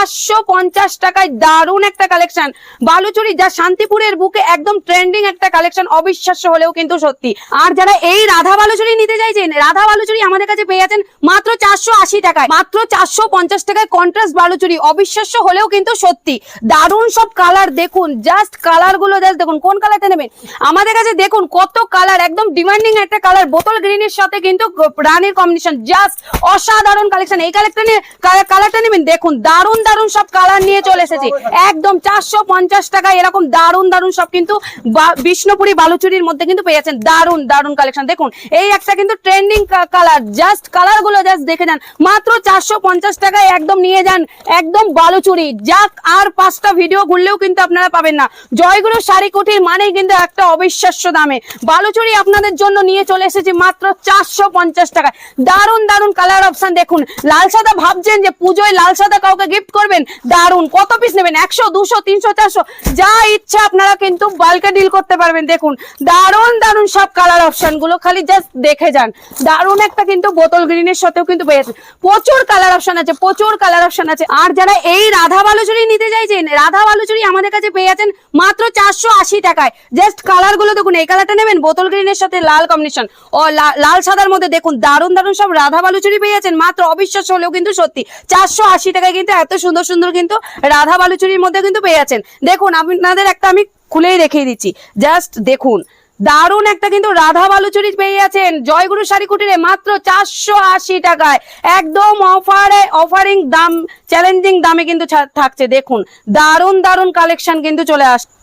চারশো পঞ্চাশ টাকায় দারুণ একটা কালেকশন বালুচুরি যা শান্তিপুরের বুকে একদম ট্রেন্ডিং একটা কালেকশন অবিশ্বাস্য হলেও কিন্তু সত্যি। আর যারা এই রাধা বালুচুরি নিতে চাইছেন, রাধা বালুচুরি আমাদের কাছে পেয়ে যাচ্ছেন মাত্র চারশো আশি টাকায়। মাত্র চারশো পঞ্চাশ টাকায় কন্ট্রাস্ট বালুচুরি, অবিশ্বাস্য হলেও কিন্তু সত্যি। দারুণ সব কালার দেখুন জাস্ট কালারগুলো দেখুন, কোন কালারটা নেবেন? আমাদের কাছে দেখুন কত কালার একদম ডিমান্ডিং একটা কালার বোতল গ্রিনের সাথে কিন্তু রানের কম্বিনেশন জাস্ট অসাধারণ কালেকশন এই কালেকশন কালারটা নেবেন, দেখুন দারুণ দারুণ সব কালার নিয়ে চলে এসেছে। একদম চারশো পঞ্চাশ টাকা এরকম দারুণ দারুণ সব কিন্তু বিষ্ণুপুরি বালুচুরির মধ্যে কিন্তু পেয়ে যাচ্ছেন। দারুণ দারুণ কালেকশন দেখুন, এই একটা কিন্তু ট্রেন্ডিং কালার জাস্ট কালারগুলো জাস্ট দেখে যান। মাত্র চারশো পঞ্চাশ টাকায় একদম নিয়ে যান একদম বালুচুরি। যাক, আর পাঁচটা ভিডিও ঘুরলেও কিন্তু আপনারা পাবেন না। জয়গুরু শাড়ি কুটির মানেই কিন্তু একটা অবিশ্বাস্য দামে। বালুচুরি আপনাদের জন্য নিয়ে চলে এসেছি মাত্র চারশো পঞ্চাশ টাকায়। দারুণ দারুণ কালার অপশন দেখুন, লাল সাদা ভাবছেন যে পুজোয় লাল সাদা কাউকে গিফট করবেন? দারুণ। কত পিস নেবেন? একশো, দুশো, তিনশো, চারশো? যা ইচ্ছা আপনারা কিন্তু বাল্কে ডিল করতে পারবেন। দেখুন দারুণ দারুণ সব কালার অপশনগুলো খালি জাস্ট দেখে যান। দারুণ একটা কিন্তু বোতল গ্রিনের সাথেও কিন্তু পেয়ে যাচ্ছেন। প্রচুর কালার অপশন আছে, প্রচুর কালার অপশন আছে। আর যারা এই রাধা বালুচুরি নিতে চাইছেন, রাধা বালুচুরি আমাদের কাছে পেয়ে যাচ্ছেন মাত্র চারশো আশি টাকায়। জাস্ট কালারগুলো দেখুন, এই কালারটা নেবেন, বোতল গ্রিনের সাথে লাল কম্বিনেশন ও লাল সাদার মধ্যে দেখুন দারুণ দারুণ সব রাধা বালুচুরি পেয়ে যাচ্ছেন। মাত্র অবিশ্বাস হলেও কিন্তু সত্যি, চারশো আশি টাকায় কিন্তু এত সুন্দর সুন্দর কিন্তু রাধা বালুচুরির মধ্যে কিন্তু পেয়ে যাচ্ছেন। দেখুন, আপনাদের একটা আমি খুলেই রেখে দিচ্ছি। জাস্ট দেখুন, দারুণ একটা কিন্তু রাধা বালুচুরি পেয়ে যাচ্ছেন। জয়গুরু শাড়ি কুটিরে মাত্র চারশো আশি টাকায়। একদম অফারে, অফারিং দাম, চ্যালেঞ্জিং দামে কিন্তু থাকছে। দেখুন, দারুণ দারুণ কালেকশন কিন্তু চলে আসছে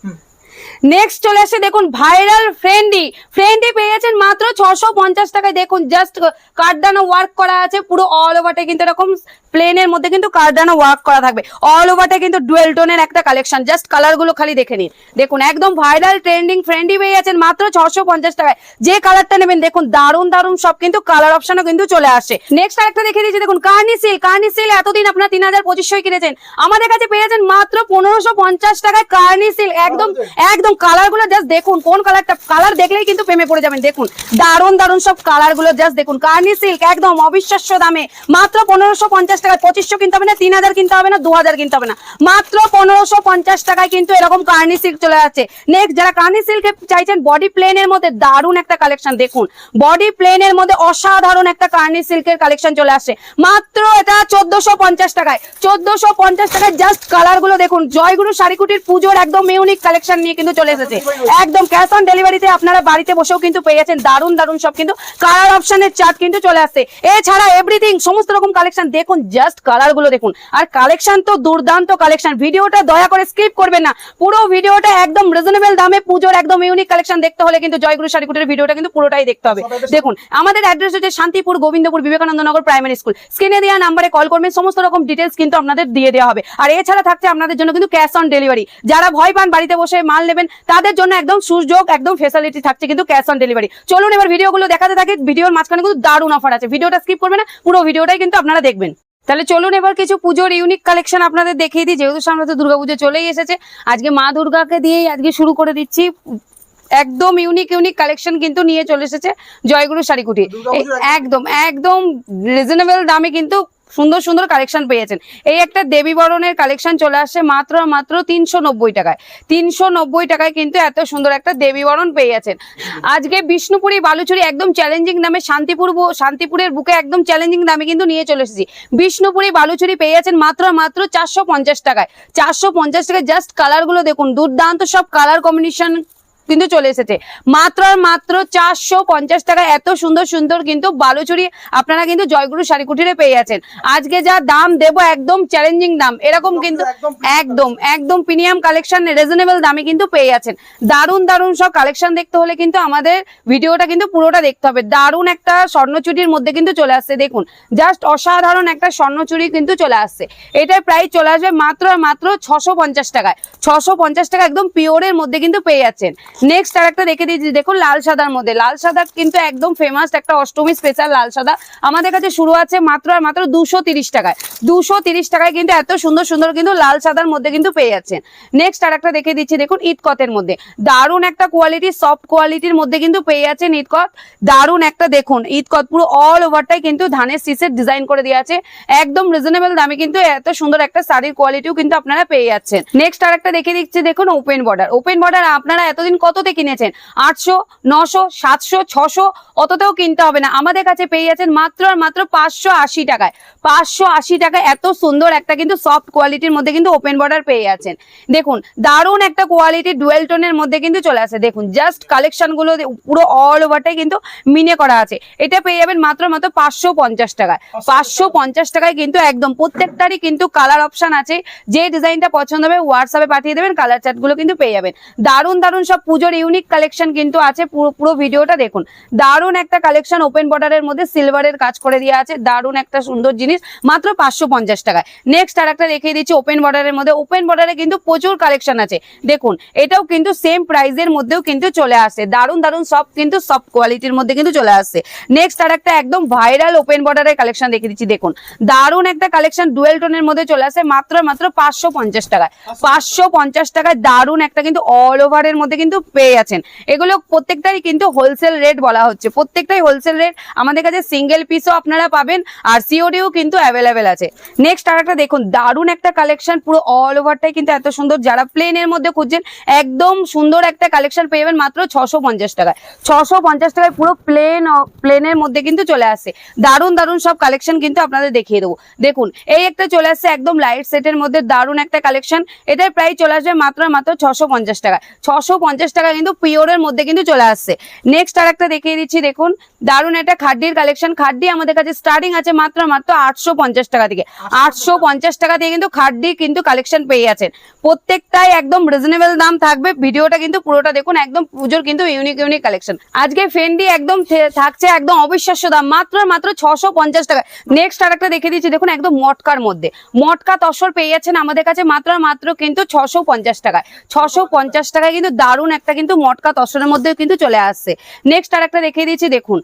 নেক্সট চলে আসে দেখুন ভাইরাল ফ্রেন্ডি ফ্রেন্ডি পেয়ে যাচ্ছেন মাত্র ছশো পঞ্চাশ টাকায়। দেখুন জাস্ট কার্ডানো ওয়ার্ক করা আছে পুরো অল ওভারটা কিন্তু এরকম প্লেনের মধ্যে কিন্তু কার্ডানো ওয়ার্ক করা থাকবে। অল ওভারটা কিন্তু ডুয়েল টোনের একটা কালেকশন জাস্ট কালারগুলো খালি দেখে নিন। দেখুন একদম ভাইরাল ট্রেন্ডিং ফ্রেন্ডি পেয়ে যাচ্ছেন মাত্র ছশো পঞ্চাশ টাকায়। যে কালারটা নেবেন দেখুন দারুণ দারুণ সব কিন্তু কালার অপশনও কিন্তু চলে আসে। নেক্সট আরেকটা দেখে দিচ্ছি দেখুন কার্নি সিল কার্নি সিল এতদিন আপনার তিন হাজার পঁচিশশো কিনেছেন। আমাদের কাছে পেয়েছেন মাত্র পনেরোশো পঞ্চাশ টাকায় কার্নি সিল একদম একদম কালারগুলো জাস্ট দেখুন, কোন কালারটা কালার দেখলেই কিন্তু প্রেমে পড়ে যাবেন, দেখুন। দারুণ দারুণ সব কালারগুলো জাস্ট দেখুন। কার্নি সিল্ক একদম অবিশ্বাস্য দামে, মাত্র পনেরোশো পঞ্চাশ টাকায়। পঁচিশশো কিনতে হবে না, তিন হাজার কিনতে হবে না দু হাজার কিনতে হবে না। মাত্র পনেরোশো পঞ্চাশ টাকায় কিন্তু এরকম কার্নি সিল্ক চলে যাচ্ছে নেক্সট যারা কার্নি সিল্কে চাইছেন বডি প্লেনের মধ্যে দারুণ একটা কালেকশন দেখুন। বডি প্লেনের মধ্যে অসাধারণ একটা কার্নি সিল্কের কালেকশন চলে আসছে। মাত্র এটা চোদ্দশো পঞ্চাশ টাকায়। চোদ্দশো পঞ্চাশ টাকায় জাস্ট কালারগুলো দেখুন। জয়গুরু শাড়িকুটির পুজোর একদম ইউনিক কালেকশন নিয়ে কিন্তু চলে এসেছে। একদম ক্যাশ অন ডেলিভারিতে আপনারা বাড়িতে বসেও কিন্তু পেয়ে যাচ্ছেন দারুণ দারুণ সব কিন্তু কালার অপশনের চার্ট কিন্তু চলে আসছে। এছাড়া এভরিথিং সমস্ত রকম কালেকশন দেখুন জাস্ট কালারগুলো দেখুন। আর কালেকশন তো দুর্দান্ত কালেকশন ভিডিওটা দয়া করে স্কিপ করবেন না। পুরো ভিডিওটা একদম রিজনেবল দামে পুজোর একদম ইউনিক কালেকশন দেখতে হলে কিন্তু জয়গুরু শাড়িকুটির ভিডিওটা কিন্তু পুরোটাই দেখতে হবে। দেখুন আমাদের অ্যাড্রেস হচ্ছে শান্তিপুর গোবিন্দপুর বিবেকানন্দ নগর প্রাইমারি স্কুল স্ক্রিনে দেওয়া নাম্বারে কল করবেন। সমস্ত রকম ডিটেলস কিন্তু আপনাদের দিয়ে দেওয়া হবে। আর এছাড়া থাকছে আপনাদের জন্য কিন্তু ক্যাশ অন ডেলিভারি যারা ভয় পান বাড়িতে বসে মাল নেবেন তাদের জন্য একদম সুযোগ একদম ফেসিলিটি থাকছে কিন্তু ক্যাশ অন ডেলিভারি চলুন এবার ভিডিওগুলো দেখাতে থাকে ভিডিওর মাঝখানে কিন্তু দারুণ অফার আছে। ভিডিওটা স্কিপ করবেন না পুরো ভিডিওটাই কিন্তু আপনারা দেখবেন। তাহলে চলুন এবার কিছু পুজোর ইউনিক কালেকশন আপনাদের দেখিয়ে দিই যেহেতু সামনে তো দুর্গাপুজো চলেই এসেছে। আজকে মা দুর্গাকে দিয়েই আজকে শুরু করে দিচ্ছি। একদম ইউনিক ইউনিক কালেকশন কিন্তু নিয়ে চলে এসেছে জয়গুরু শাড়িকুটি। একদম একদম রিজনেবল দামে কিন্তু সুন্দর সুন্দর কালেকশন পেয়েছেন। এই একটা দেবী বরণের কালেকশন চলে আসছে মাত্র মাত্র তিনশো নব্বই টাকায়। তিনশো নব্বই টাকায় কিন্তু এত সুন্দর একটা দেবী বরণ পেয়ে আজকে বিষ্ণুপুরি বালুচুরি একদম চ্যালেঞ্জিং দামে শান্তিপুর শান্তিপুরের বুকে একদম চ্যালেঞ্জিং দামে কিন্তু নিয়ে চলে এসেছি। বিষ্ণুপুরি বালুচুরি পেয়ে যাচ্ছেন মাত্র মাত্র চারশো পঞ্চাশ টাকায়। চারশো পঞ্চাশ টাকায় জাস্ট কালারগুলো দেখুন, দুর্দান্ত সব কালার কম্বিনেশন কিন্তু চলে এসেছে। মাত্র আর মাত্র চারশো পঞ্চাশ টাকা। এত সুন্দর সুন্দর কিন্তু বালুচুরি আপনারা কিন্তু জয়গুরু শাড়িকুটিরে পেয়ে যাচ্ছেন। আজকে যা দাম দেবো একদম চ্যালেঞ্জিং দাম। এরকম কিন্তু একদম একদম প্রিমিয়াম কালেকশন রিজনেবল দামে কিন্তু পেয়ে যাচ্ছেন। দারুণ দারুণ সব কালেকশন দেখতে হলে কিন্তু আমাদের ভিডিওটা কিন্তু পুরোটা দেখতে হবে। দারুণ একটা স্বর্ণচুরির মধ্যে কিন্তু চলে আসছে দেখুন। জাস্ট অসাধারণ একটা স্বর্ণচুরি কিন্তু চলে আসছে। এটার প্রায় চলে আসবে মাত্র আর মাত্র ছশো পঞ্চাশ টাকায়। ছশো পঞ্চাশ টাকা একদম পিওরের মধ্যে কিন্তু পেয়ে যাচ্ছেন। নেক্সট আর একটা দেখে দিয়েছি দেখুন, লাল সাদার মধ্যে। লাল সাদা কিন্তু একদম ফেমাস একটা অষ্টমী স্পেশাল লাল সাদা। আমাদের কাছে শুরু আছে মাত্র আর মাত্র দুশো টাকায়। দুশো টাকায় কিন্তু এত সুন্দর সুন্দর কিন্তু লাল সাদার মধ্যে কিন্তু পেয়ে যাচ্ছেন। নেক্সট আর একটা দেখে দিচ্ছি দেখুন, ইটকতের মধ্যে। দারুণ একটা কোয়ালিটি সফট কোয়ালিটির মধ্যে কিন্তু পেয়ে যাচ্ছেন ইটকত। দারুণ একটা দেখুন, ইটকত পুরো অল ওভারটাই কিন্তু ধানের সিসের ডিজাইন করে দেওয়া আছে। একদম রিজনেবল দামে কিন্তু এত সুন্দর একটা শাড়ির কোয়ালিটিও কিন্তু আপনারা পেয়ে যাচ্ছেন। নেক্সট আর একটা দেখে দিচ্ছি দেখুন ওপেন বর্ডার ওপেন বর্ডার আপনারা এতদিন কততে কিনেছেন? আটশো, নশো, সাতশো, ছশো, অততেও কিনতে হবে না। আমাদের কাছে পেয়ে যাচ্ছেন মাত্র আর মাত্র পাঁচশো আশি টাকায়। পাঁচশো আশি টাকায় এত সুন্দর একটা কিন্তু সফট কোয়ালিটির মধ্যে কিন্তু ওপেন বর্ডার পেয়ে যাচ্ছেন। দেখুন, দারুণ একটা কোয়ালিটি ডুয়েল টোনের মধ্যে কিন্তু চলে আসে। দেখুন জাস্ট কালেকশনগুলো পুরো অল ওভারটাই কিন্তু মিনে করা আছে। এটা পেয়ে যাবেন মাত্র মাত্র পাঁচশো পঞ্চাশ টাকায়। পাঁচশো পঞ্চাশ টাকায় কিন্তু একদম প্রত্যেকটারই কিন্তু কালার অপশন আছে। যে ডিজাইনটা পছন্দ হবে হোয়াটসঅ্যাপে পাঠিয়ে দেবেন কালার চার্টগুলো কিন্তু পেয়ে যাবেন। দারুণ দারুণ সব পুজোর ইউনিক কালেকশন কিন্তু আছে। পুরো ভিডিওটা দেখুন। দারুণ একটা কালেকশন ওপেন বর্ডারের মধ্যে সিলভারের কাজ করে দেওয়া আছে। দারুণ একটা সুন্দর জিনিস, মাত্র পাঁচশো পঞ্চাশ টাকায়। নেক্সট আর একটা দেখিয়ে দিচ্ছি ওপেন বর্ডারের মধ্যে। ওপেন বর্ডারে কিন্তু প্রচুর কালেকশন আছে। দেখুন, এটাও কিন্তু সেম প্রাইজের মধ্যেও কিন্তু চলে আসে। দারুণ দারুণ সব কিন্তু সব কোয়ালিটির মধ্যে কিন্তু চলে আসছে নেক্সট আর একটা একদম ভাইরাল ওপেন বর্ডারের কালেকশন দেখিয়ে দিচ্ছি, দেখুন। দারুণ একটা কালেকশন ডুয়েল টোনের মধ্যে চলে আসে, মাত্র মাত্র পাঁচশো পঞ্চাশ টাকায়। পাঁচশো পঞ্চাশ টাকায় দারুণ একটা কিন্তু অল ওভারের মধ্যে কিন্তু পেয়ে যাচ্ছেন। এগুলো প্রত্যেকটাই কিন্তু হোলসেল রেট বলা হচ্ছে। প্রত্যেকটাই হোলসেল রেট আমাদের কাছে সিঙ্গেল পিসও আপনারা পাবেন আর সিওডিও কিন্তু অ্যাভেলেবেল আছে। নেক্সট আর একটা দেখুন, দারুণ একটা কালেকশন পুরো অল ওভারটাই কিন্তু এত সুন্দর। যারা প্লেনের মধ্যে খুঁজছেন, একদম সুন্দর একটা কালেকশন পেয়ে যাবেন মাত্র ছশো পঞ্চাশ টাকায়। ছশো পঞ্চাশ টাকায় পুরো প্লেন প্লেনের মধ্যে কিন্তু চলে আসে দারুণ দারুণ সব কালেকশন কিন্তু আপনাদের দেখিয়ে দেবো। দেখুন, এই একটা চলে আসছে একদম লাইট সেটের মধ্যে দারুণ একটা কালেকশন এটার প্রায় চলে আসবে মাত্র মাত্র ছশো পঞ্চাশ টাকা ছশো পঞ্চাশ টাকা কিন্তু পিওরের মধ্যে কিন্তু চলে আসছে। নেক্সট আর একটা দেখিয়ে দিচ্ছি, দেখুন। দারুণ একটা খাড্ডির কালেকশন খাড্ডি আমাদের কাছে স্টার্টিং আছে মাত্র মাত্র আটশো পঞ্চাশ টাকা থেকে। আটশো পঞ্চাশ টাকা থেকে কিন্তু খাড্ডি কিন্তু কালেকশন পেয়ে যাচ্ছেন। প্রত্যেকটাই একদম রিজনেবল দাম থাকবে। ভিডিওটা কিন্তু পুরোটা দেখুন, একদম পুজোর কিন্তু ইউনিক ইউনিক কালেকশন আজকে ফেন্ডি একদম থাকছে একদম অবিশ্বাস্য দাম, মাত্র মাত্র ছশো পঞ্চাশ টাকা। নেক্সট আর একটা দেখে দিচ্ছি, দেখুন, একদম মটকার মধ্যে। মটকা তসর পেয়ে যাচ্ছেন আমাদের কাছে মাত্র মাত্র কিন্তু ছশো পঞ্চাশ টাকায়। ছশো পঞ্চাশ টাকায় কিন্তু দারুণ একটা কিন্তু মটকা তসরের মধ্যে কিন্তু চলে আসছে। নেক্সট আর একটা রেখে দিয়েছি দেখুন।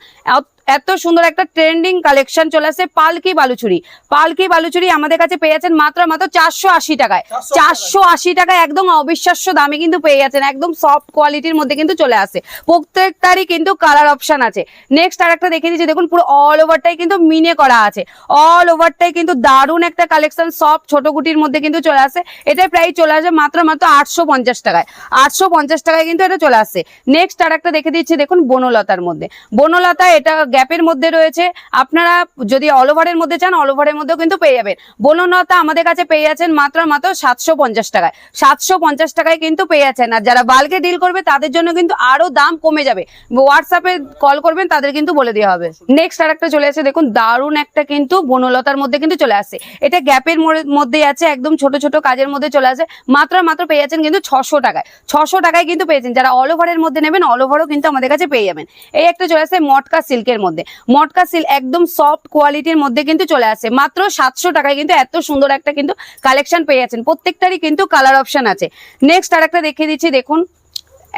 এত- সুন্দর একটা ট্রেন্ডিং কালেকশন চলে আসছে পালকি বালুচুরি। পালকি বালুচুরি আমাদের কাছে পেয়ে যাচ্ছেন মাত্র মাত্র চারশো আশি টাকায়। চারশো আশি টাকায়। একদম অবিশ্বাস্য দামে কিন্তু পেয়ে যাচ্ছেন একদম সফট কোয়ালিটির মধ্যে কিন্তু চলে আসে। প্রত্যেকটারই কিন্তু কালার অপশন আছে। নেক্সট আর একটা দেখে দিচ্ছি দেখুন পুরো অল ওভারটাই কিন্তু মিনে করা আছে। অল ওভারটাই কিন্তু দারুণ একটা কালেকশন সব ছোট গুটির মধ্যে কিন্তু চলে আসে। এটার প্রাইস চলে আসে মাত্র মাত্র আটশো পঞ্চাশ টাকায়। আটশো পঞ্চাশ টাকায় কিন্তু এটা চলে আসে। নেক্সট আর একটা দেখে দিচ্ছি দেখুন বনলতার মধ্যে। বনলতা এটা গ্যাপের মধ্যে রয়েছে। আপনারা যদি অল ওভারের মধ্যে চান অল ওভারের মধ্যেও কিন্তু পেয়ে যাবেন। বনলতা আমাদের কাছে পেয়ে যাচ্ছেন মাত্র মাত্র সাতশো পঞ্চাশ টাকায়। সাতশো পঞ্চাশ টাকায় কিন্তু পেয়ে যাচ্ছেন আর যারা বাল্কে ডিল করবে, তাদের জন্য কিন্তু আরও দাম কমে যাবে। হোয়াটসঅ্যাপে কল করবেন, তাদের কিন্তু বলে দেওয়া হবে। নেক্সট আর একটা চলে আসে। দেখুন, দারুণ একটা কিন্তু বনলতার মধ্যে কিন্তু চলে আসে। এটা গ্যাপের মধ্যে আছে, একদম ছোট ছোট কাজের মধ্যে চলে আসে। মাত্র মাত্র পেয়ে যাচ্ছেন কিন্তু ছশো টাকায়। ছশো টাকায় কিন্তু পেয়েছেন যারা অল ওভারের মধ্যে নেবেন অল ওভারও কিন্তু আমাদের কাছে পেয়ে যাবেন। এই একটা চলে আসে মটকা সিল্কের মধ্যে। মটকা সিল একদম সফট কোয়ালিটির মধ্যে কিন্তু চলে আসে। মাত্র সাতশো টাকায় কিন্তু এত সুন্দর একটা কিন্তু কালেকশন পেয়ে যাচ্ছেন। প্রত্যেকটারই কিন্তু কালার অপশন আছে। নেক্সট আর একটা দেখিয়ে দিচ্ছি, দেখুন।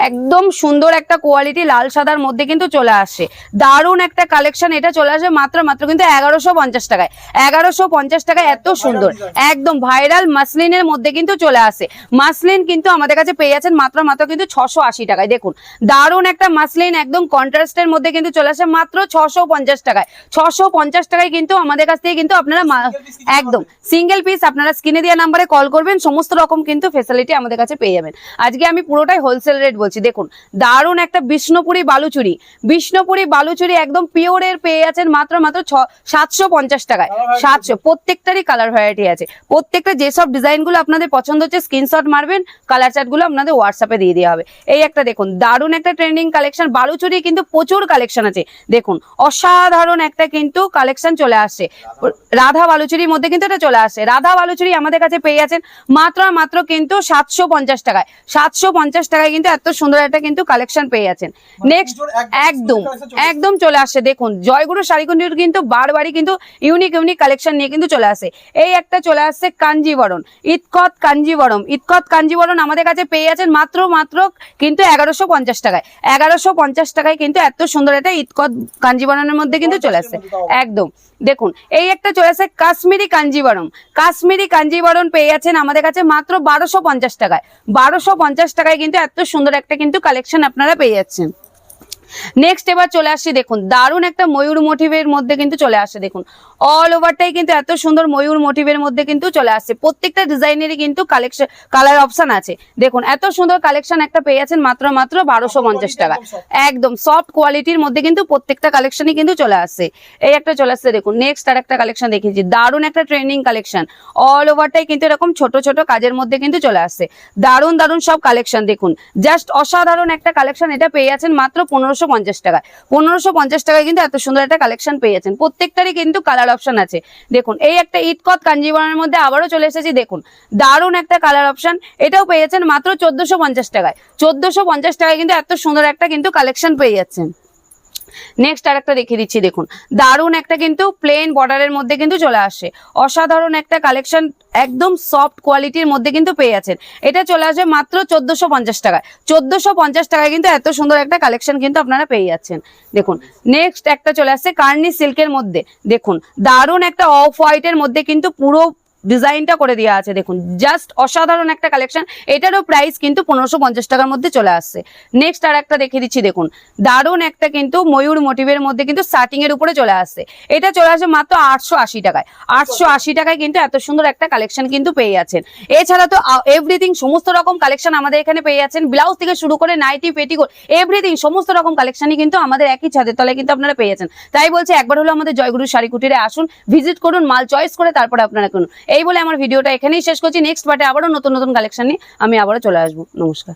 একদম সুন্দর একটা কোয়ালিটি লাল সাদার মধ্যে কিন্তু চলে আসে। দারুণ একটা কালেকশন এটা চলে আসে মাত্র মাত্র কিন্তু এগারোশো পঞ্চাশ টাকায়। এগারোশো পঞ্চাশ টাকায় এত সুন্দর। একদম ভাইরাল মাসলিনের মধ্যে কিন্তু চলে আসে। মাসলিন কিন্তু আমাদের কাছে পেয়ে যাচ্ছেন মাত্র মাত্র কিন্তু ছশো আশি টাকায়। দেখুন দারুণ একটা মাসলিন একদম কন্ট্রাস্টের মধ্যে কিন্তু চলে আসে মাত্র ছশো পঞ্চাশ টাকায়। ছশো পঞ্চাশ টাকায় কিন্তু আমাদের কাছ থেকে কিন্তু আপনারা একদম সিঙ্গেল পিস আপনারা স্ক্রিনে দেওয়া নাম্বারে কল করবেন সমস্ত রকম কিন্তু ফেসিলিটি আমাদের কাছে পেয়ে যাবেন। আজকে আমি পুরোটাই হোলসেল রেট বলছি দেখুন দারুণ একটা বিষ্ণুপুরি বালুচুরি। বিষ্ণুপুরি বালুচুরি একদম পিওরের পেয়ে আছেন মাত্র মাত্র সাতশো পঞ্চাশ টাকায়। সাতশো প্রত্যেকটারই কালার ভ্যারাইটি আছে। প্রত্যেকটা যেসব ডিজাইনগুলো আপনাদের পছন্দ হচ্ছে স্ক্রিনশট মারবেন কালার চার্টগুলো আপনাদের হোয়াটসঅ্যাপে দিয়ে দেওয়া হবে। এই একটা দেখুন দারুণ একটা ট্রেন্ডিং কালেকশন বালুচুরি কিন্তু প্রচুর কালেকশন আছে। দেখুন অসাধারণ একটা কিন্তু কালেকশন চলে আসছে। রাধা বালুচুরির মধ্যে কিন্তু এটা চলে আসে রাধা বালুচুরি আমাদের কাছে পেয়ে আছেন মাত্র মাত্র কিন্তু সাতশো পঞ্চাশ টাকায়। সাতশো পঞ্চাশ টাকায় কিন্তু এত সুন্দর একটা কিন্তু কালেকশন পেয়ে যাচ্ছেন। মানে নেক্সট একদম একদম চলে আসছে। দেখুন জয়গুরু শাড়িকুন্ডির কিন্তু বারবারই কিন্তু ইউনিক ইউনিক কালেকশন নিয়ে কিন্তু চলে আসে। এই একটা চলে আসছে কাঞ্জিবরণ ইতকত কাঞ্জিবরম। ইতকত কাঞ্জিবরণ আমাদের কাছে পেয়ে যাচ্ছেন মাত্র মাত্র কিন্তু এগারোশো পঞ্চাশ টাকায়। এগারোশো পঞ্চাশ টাকায় কিন্তু এত সুন্দর একটা ইতকত কাঞ্জিবরণের মধ্যে কিন্তু চলে আসছে। একদম। দেখুন, এই একটা চলে আসে কাশ্মীরি কাঞ্জিবরম। কাশ্মীরি কাঞ্জিবরম পেয়ে যাচ্ছেন আমাদের কাছে মাত্র বারোশো পঞ্চাশ টাকায়। বারোশো পঞ্চাশ টাকায় কিন্তু এত সুন্দর একটা কিন্তু কালেকশন আপনারা পেয়ে যাচ্ছেন। নেক্সট এবার চলে আসছি দেখুন দারুণ একটা ময়ূর মোটিভের মধ্যে কিন্তু চলে আসছে দেখুন। অল ওভারটাই কিন্তু এত সুন্দর ময়ূর মোটিভের মধ্যে কিন্তু চলে আসছে প্রত্যেকটা ডিজাইনেরই কিন্তু কালেকশন কালার অপশন আছে। দেখুন এত সুন্দর কালেকশন একটা পেয়ে যাচ্ছেন মাত্র মাত্র বারোশো পঞ্চাশ টাকা। একদম সফট কোয়ালিটির মধ্যে কিন্তু প্রত্যেকটা কালেকশনই কিন্তু চলে আসছে এই একটা চলে আসছে দেখুন নেক্সট আর একটা কালেকশন দেখিয়েছি দারুণ একটা ট্রেন্ডিং কালেকশন অল ওভারটাই কিন্তু এরকম ছোট ছোট কাজের মধ্যে কিন্তু চলে আসছে দারুণ দারুণ সব কালেকশন দেখুন। জাস্ট অসাধারণ একটা কালেকশন এটা পেয়ে আছেন মাত্র পনেরোশো পঞ্চাশ টাকায়। পনেরোশো পঞ্চাশ টাকায় কিন্তু এত সুন্দর একটা কালেকশন পেয়ে যাচ্ছেন প্রত্যেকটারই কিন্তু কালার অপশন আছে। দেখুন, এই একটা ইটকত কাঞ্জিবনের মধ্যে আবারও চলে এসেছি, দেখুন। দারুণ একটা কালার অপশন এটাও পেয়ে যাচ্ছেন মাত্র চোদ্দশো পঞ্চাশ টাকায়। চোদ্দশো পঞ্চাশ টাকায় কিন্তু এত সুন্দর একটা কিন্তু কালেকশন পেয়ে যাচ্ছেন। নেক্সট আর একটা দেখিয়ে দিচ্ছি, দেখুন। দারুণ একটা কিন্তু প্লেন বর্ডারের মধ্যে কিন্তু চলে আসে। অসাধারণ একটা কালেকশন একদম সফট কোয়ালিটির মধ্যে কিন্তু পেয়ে যাচ্ছেন। এটা চলে আসে মাত্র চোদ্দশো পঞ্চাশ টাকায়। চোদ্দশো পঞ্চাশ টাকায় কিন্তু এত সুন্দর একটা কালেকশন কিন্তু আপনারা পেয়ে যাচ্ছেন। দেখুন নেক্সট একটা চলে আসছে কার্নি সিল্কের মধ্যে। দেখুন, দারুণ একটা অফ হোয়াইটের মধ্যে কিন্তু পুরো ডিজাইনটা করে দেওয়া আছে, দেখুন। জাস্ট অসাধারণ একটা কালেকশন। এটারও প্রাইস কিন্তু পনেরোশো পঞ্চাশ টাকার মধ্যে চলে আসছে। নেক্সট আর একটা দেখে দিচ্ছি, দেখুন। দারুণ একটা কিন্তু ময়ূর মোটিভের মধ্যে কিন্তু স্টার্টিং এর উপরে চলে আসছে। এটা চলে আসে মাত্র আটশো আশি টাকায়। আটশো আশি টাকায় কিন্তু এত সুন্দর একটা কালেকশন কিন্তু পেয়ে যাচ্ছেন। এছাড়া তো এভরিথিং সমস্ত রকম কালেকশন আমাদের এখানে পেয়ে যাচ্ছেন। ব্লাউজ থেকে শুরু করে নাইটি, পেটিকোট এভরিথিং সমস্ত রকম কালেকশনই কিন্তু আমাদের একই ছাদের তলায় কিন্তু আপনারা পেয়ে যাচ্ছেন। তাই বলছে, একবার হলো আমাদের জয়গুরু শাড়ি কুটিরে আসুন ভিজিট করুন, মাল চয়েস করে তারপরে আপনারা করুন এই বলে আমার ভিডিওটা এখানেই শেষ করছি। নেক্সট পার্টে আবারও নতুন নতুন কালেকশন নিয়ে আমি আবারও চলে আসব। নমস্কার।